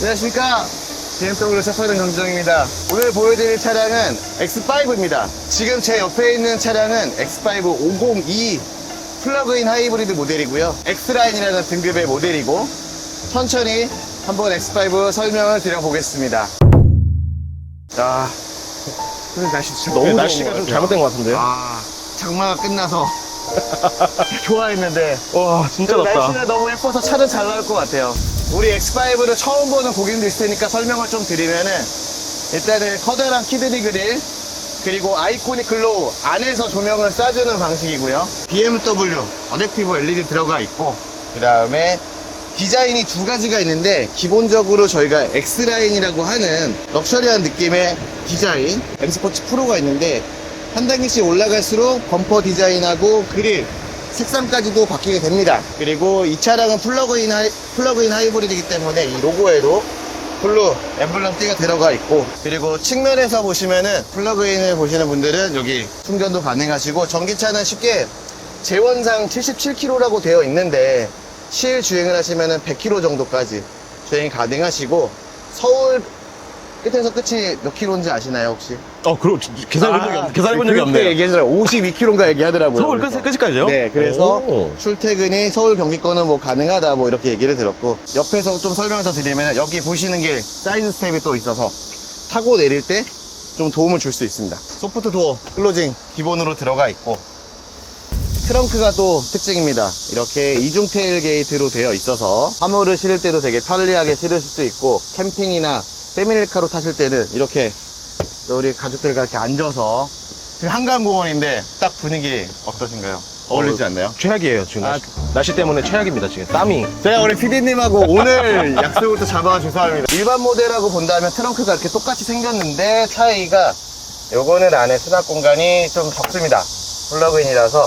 안녕하십니까. BMW 차파는 강정입니다. 오늘 보여드릴 차량은 X5입니다. 지금 제 옆에 있는 차량은 X5 502 플러그인 하이브리드 모델이고요. X라인이라는 등급의 모델이고 천천히 한번 X5 설명을 드려보겠습니다. 자, 오늘 날씨 진짜 너무 날씨가 것 좀. 잘못된 것 같은데요? 아, 장마가 끝나서 좋아했는데 와 진짜 그 덥다 날씨가 너무 예뻐서 차는 잘 나올 것 같아요. 우리 X5를 처음 보는 고객님도 있을 테니까 설명을 좀 드리면은 일단은 커다란 키드니 그릴 그리고 아이코닉 글로우 안에서 조명을 쏴주는 방식이고요. BMW 어댑티브 LED 들어가 있고 그 다음에 디자인이 두 가지가 있는데 기본적으로 저희가 X라인이라고 하는 럭셔리한 느낌의 디자인 M스포츠 프로가 있는데 한 단계씩 올라갈수록 범퍼 디자인하고 그릴 색상까지도 바뀌게 됩니다. 그리고 이 차량은 플러그인, 하이, 플러그인 하이브리드이기 때문에 이 로고에도 블루 엠블럼 띠가 들어가 있고 그리고 측면에서 보시면은 플러그인을 보시는 분들은 여기 충전도 가능하시고 전기차는 쉽게 재원상 77km라고 되어 있는데 실 주행을 하시면은 100km 정도까지 주행이 가능하시고 서울 끝에서 끝이 몇 킬로인지 아시나요 혹시? 어 그럼 계산해 본 적이 없 계산해 본 적이 그때 없네요 얘기했잖아요 52km인가 얘기하더라고요 서울 그래서. 끝에 끝까지요? 네, 그래서 오. 출퇴근이 서울 경기권은 뭐 가능하다 뭐 이렇게 얘기를 들었고 옆에서 좀 설명을 더 드리면 여기 보시는 게 사이드 스텝이 또 있어서 타고 내릴 때 좀 도움을 줄 수 있습니다. 소프트 도어 클로징 기본으로 들어가 있고 트렁크가 또 특징입니다. 이렇게 이중 테일 게이트로 되어 있어서 화물을 실을 때도 되게 편리하게 실으실 수 있고 캠핑이나 패밀리카로 타실 때는 이렇게 우리 가족들과 이렇게 앉아서 지금 한강공원인데 딱 분위기 어떠신가요? 어울리지 않나요? 최악이에요 지금 아. 날씨, 날씨 때문에 최악입니다 지금 땀이 제가 우리 PD님하고 오늘 약속을 또 잡아가 죄송합니다. 일반 모델하고 본다면 트렁크가 이렇게 똑같이 생겼는데 차이가 요거는 안에 수납 공간이 좀 적습니다. 플러그인이라서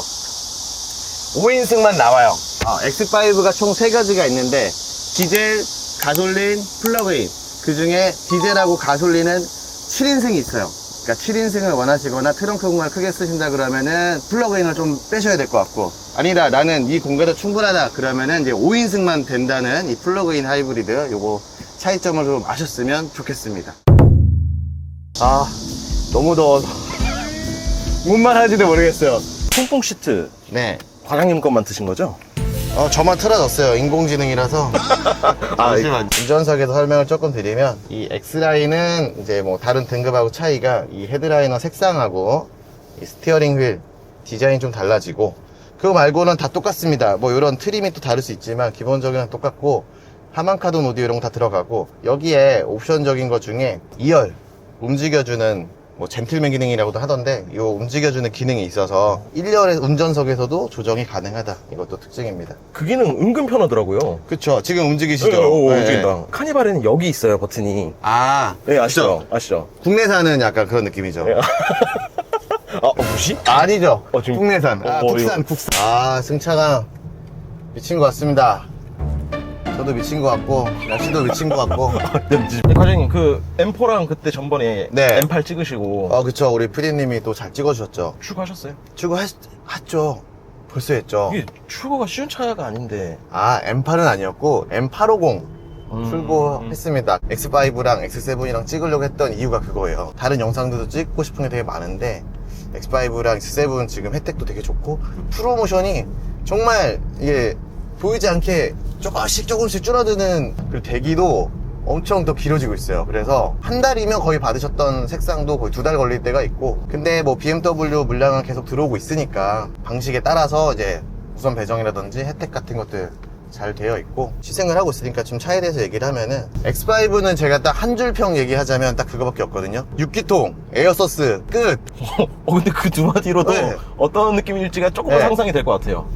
5인승만 나와요. 아, X5가 총 3가지가 있는데 디젤, 가솔린, 플러그인 그 중에 디젤하고 가솔린은 7인승이 있어요. 그러니까 7인승을 원하시거나 트렁크 공간을 크게 쓰신다 그러면은 플러그인을 좀 빼셔야 될 것 같고 아니다 나는 이 공간도 충분하다 그러면은 이제 5인승만 된다는 이 플러그인 하이브리드 요거 차이점을 좀 아셨으면 좋겠습니다. 아 너무 더워서 뭔 말 하지도 모르겠어요. 통풍 시트 네. 과장님 것만 드신 거죠? 어, 저만 틀어졌어요. 인공지능이라서. 아, 잠시만. 운전석에서 설명을 조금 드리면, 이 X라인은 이제 뭐 다른 등급하고 차이가 이 헤드라이너 색상하고 이 스티어링 휠 디자인이 좀 달라지고, 그거 말고는 다 똑같습니다. 뭐 이런 트림이 또 다를 수 있지만, 기본적인 건 똑같고, 하만카돈 오디오 이런 거 다 들어가고, 여기에 옵션적인 것 중에 2열, 움직여주는 뭐 젠틀맨 기능이라고도 하던데 이 움직여주는 기능이 있어서 1열의 운전석에서도 조정이 가능하다. 이것도 특징입니다. 그 기능 은근 편하더라고요. 그쵸. 지금 움직이시죠? 어, 어, 네. 움직인다. 카니발에는 여기 있어요 버튼이. 아네 아시죠? 아시죠? 국내산은 약간 그런 느낌이죠. 네. 아 어, 뭐지? 아니죠. 어, 지금- 국내산. 어, 아, 뭐 국산 이거- 국산. 아 승차가 미친 것 같습니다 저도 미친 것 같고 날씨도 미친 것 같고 네, 과장님 그 M4랑 그때 전번에 네. M8 찍으시고 어 그쵸 우리 프리님이 또 잘 찍어주셨죠 출고하셨어요? 출고했죠 벌써 했죠 이게 출고가 쉬운 차가 아닌데 아 M8은 아니었고 M850 음, 출고했습니다. X5랑 X7이랑 찍으려고 했던 이유가 그거예요. 다른 영상들도 찍고 싶은 게 되게 많은데 X5랑 X7 지금 혜택도 되게 좋고 프로모션이 정말 이게 보이지 않게 조금씩 조금씩 줄어드는 그 대기도 엄청 더 길어지고 있어요. 그래서 한 달이면 거의 받으셨던 색상도 거의 두 달 걸릴 때가 있고 근데 뭐 BMW 물량은 계속 들어오고 있으니까 방식에 따라서 이제 우선 배정이라든지 혜택 같은 것들 잘 되어 있고 시승을 하고 있으니까 좀 차에 대해서 얘기를 하면은 X5는 제가 딱 한 줄 평 얘기하자면 딱 그거밖에 없거든요 6기통 에어서스 끝 어 근데 그 두 마디로도 네. 어떤 느낌일지가 조금 네. 상상이 될 것 같아요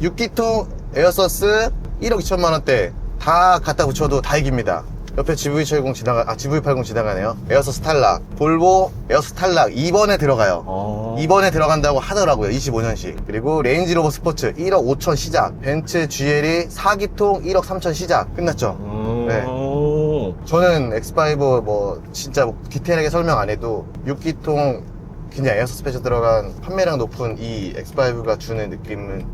6기통 에어서스 1억 2천만 원대 다 갖다 붙여도 다 이깁니다. 옆에 GV70 지나가 아 GV80 지나가네요. 에어서스 탈락. 볼보 에어서스 탈락 2번에 들어가요. 어... 2번에 들어간다고 하더라고요 25년식. 그리고 레인지 로버 스포츠 1억 5천 시작. 벤츠 GLE 4기통 1억 3천 시작. 끝났죠? 음... 네. 저는 X5 뭐 진짜 뭐 디테일하게 설명 안 해도 6기통 그냥 에어서 스페셜 들어간 판매량 높은 이 X5가 주는 느낌은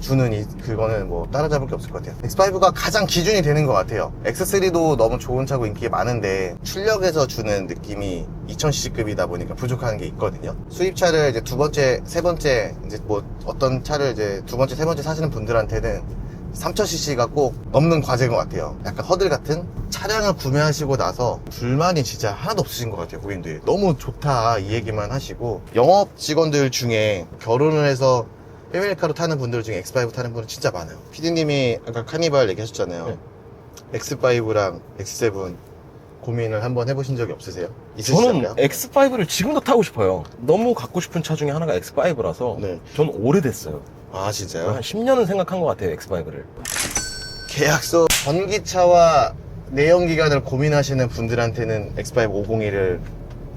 주는 이 그거는 뭐 따라잡을 게 없을 것 같아요. X5가 가장 기준이 되는 것 같아요. X3도 너무 좋은 차고 인기가 많은데 출력에서 주는 느낌이 2000cc급이다 보니까 부족한 게 있거든요. 수입차를 이제 두 번째, 세 번째 이제 뭐 어떤 차를 이제 두 번째, 세 번째 사시는 분들한테는 3000cc가 꼭 넘는 과제인 것 같아요. 약간 허들 같은 차량을 구매하시고 나서 불만이 진짜 하나도 없으신 것 같아요, 고객님들. 너무 좋다, 이 얘기만 하시고. 영업 직원들 중에 결혼을 해서 패밀리카로 타는 분들 중에 X5 타는 분은 진짜 많아요. 피디님이 아까 카니발 얘기하셨잖아요. 네. X5랑 X7 고민을 한번 해보신 적이 없으세요? 저는 있으실까요? X5를 지금도 타고 싶어요. 너무 갖고 싶은 차 중에 하나가 X5라서 네. 전 오래됐어요. 아, 진짜요? 한 10년은 생각한 것 같아요, X5를. 계약서 전기차와 내연기관을 고민하시는 분들한테는 X5 501을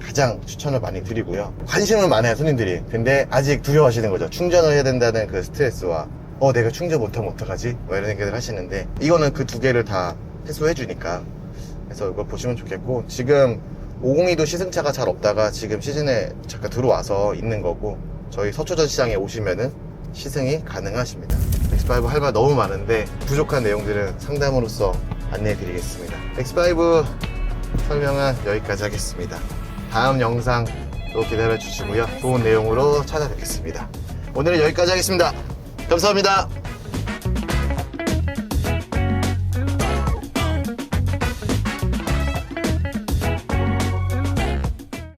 가장 추천을 많이 드리고요. 관심은 많아요, 손님들이. 근데 아직 두려워하시는 거죠. 충전을 해야 된다는 그 스트레스와 어, 내가 충전 못하면 어떡하지? 뭐 이런 생각을 하시는데 이거는 그 두 개를 다 해소해 주니까 그래서 이걸 보시면 좋겠고 지금 502도 시승차가 잘 없다가 지금 시즌에 잠깐 들어와서 있는 거고 저희 서초전 시장에 오시면은 시승이 가능하십니다. X5 할 말 너무 많은데 부족한 내용들은 상담으로서 안내해 드리겠습니다. X5 설명은 여기까지 하겠습니다. 다음 영상 또 기다려 주시고요. 좋은 내용으로 찾아뵙겠습니다. 오늘은 여기까지 하겠습니다. 감사합니다.